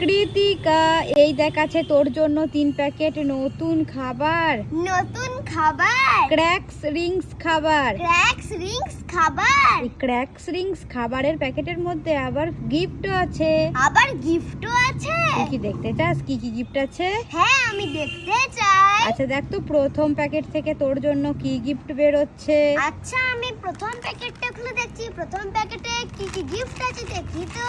কৃতিকা এই দেখ আছে তোর জন্য তিন প্যাকেট নতুন খাবার। নতুন খাবার? ক্র্যাক্স রিংস খাবার। ক্র্যাক্স রিংস খাবার? ক্র্যাক্স রিংস খাবারের প্যাকেটের মধ্যে আবার গিফটও আছে। আবার গিফটও আছে? কি দেখতে চাস? কি কি গিফট আছে? হ্যাঁ আমি দেখতে চাই। আচ্ছা দেখ তো প্রথম প্যাকেট থেকে তোর জন্য কি গিফট বেরোচ্ছে। আচ্ছা আমি প্রথম প্যাকেটটা খুলে দেখছি। প্রথম প্যাকেটে কি কি গিফট আছে দেখি তো।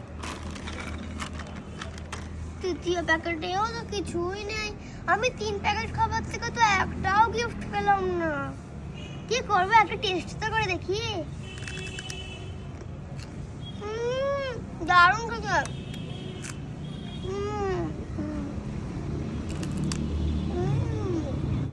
তৃতীয় প্যাকেটেও তো কিছুই নেই। আমি তিন প্যাকেট খাবার থেকে তো একটাও গিফট পেলাম না। কি করব, একটা টেস্ট তো করে দেখি। দারুণ খেতে।